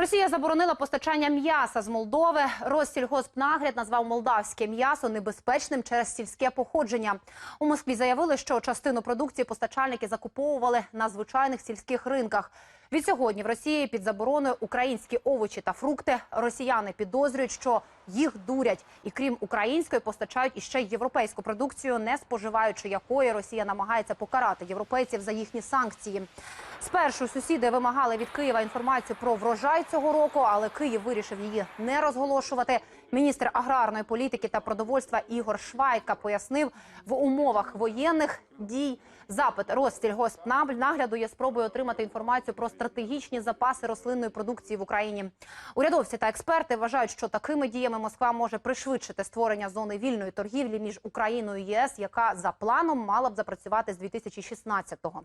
Росія заборонила постачання м'яса з Молдови. Розсільгоспнагляд назвав молдавське м'ясо небезпечним через сільське походження. У Москві заявили, що частину продукції постачальники закуповували на звичайних сільських ринках. Відсьогодні в Росії під забороною українські овочі та фрукти. Росіяни підозрюють, що їх дурять, і крім української, постачають іще й європейську продукцію, не споживаючи якої Росія намагається покарати європейців за їхні санкції. Спершу сусіди вимагали від Києва інформацію про врожай цього року, але Київ вирішив її не розголошувати. Міністр аграрної політики та продовольства Ігор Швайка пояснив, в умовах воєнних дій запит Россільгоспнагляду є спробою отримати інформацію про стратегічні запаси рослинної продукції в Україні. Урядовці та експерти вважають, що такими діями Москва може пришвидшити створення зони вільної торгівлі між Україною і ЄС, яка за планом мала б запрацювати з 2016-го.